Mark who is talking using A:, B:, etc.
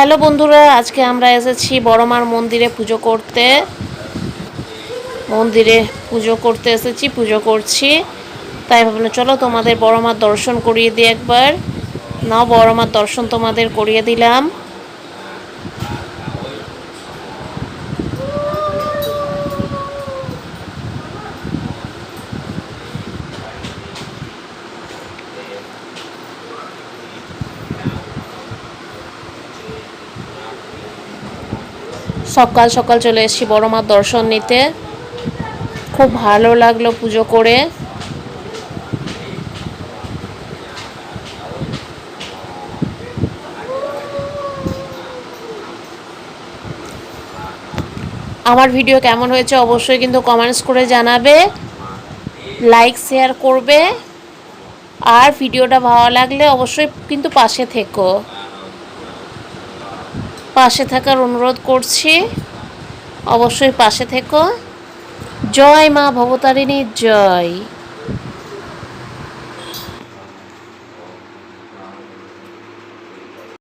A: Hello বন্ধুরা, আজকে আমরা এসেছি বড়মার মন্দিরে পুজো করতে। মন্দিরে পুজো করতে এসেছি, পুজো করছি। তাই ভাবলাম, চলো তোমাদের বড়মার দর্শন করিয়ে দিই একবার। নাও বড়মার দর্শন তোমাদের করিয়ে দিলাম। সকাল সকাল চলে এসেছি বড় মার দর্শন নিতে। খুব ভালো লাগল পুজো করে। আমার ভিডিও কেমন হয়েছে অবশ্যই কিন্তু কমেন্টস করে জানাবে। লাইক শেয়ার করবে। আর ভিডিওটা ভালো লাগলে অবশ্যই কিন্তু পাশে থেকো। পাশে থাকার অনুরোধ করছি। অবশ্যই পাশে থেকো। জয় মা ভবতারিণীর জয়।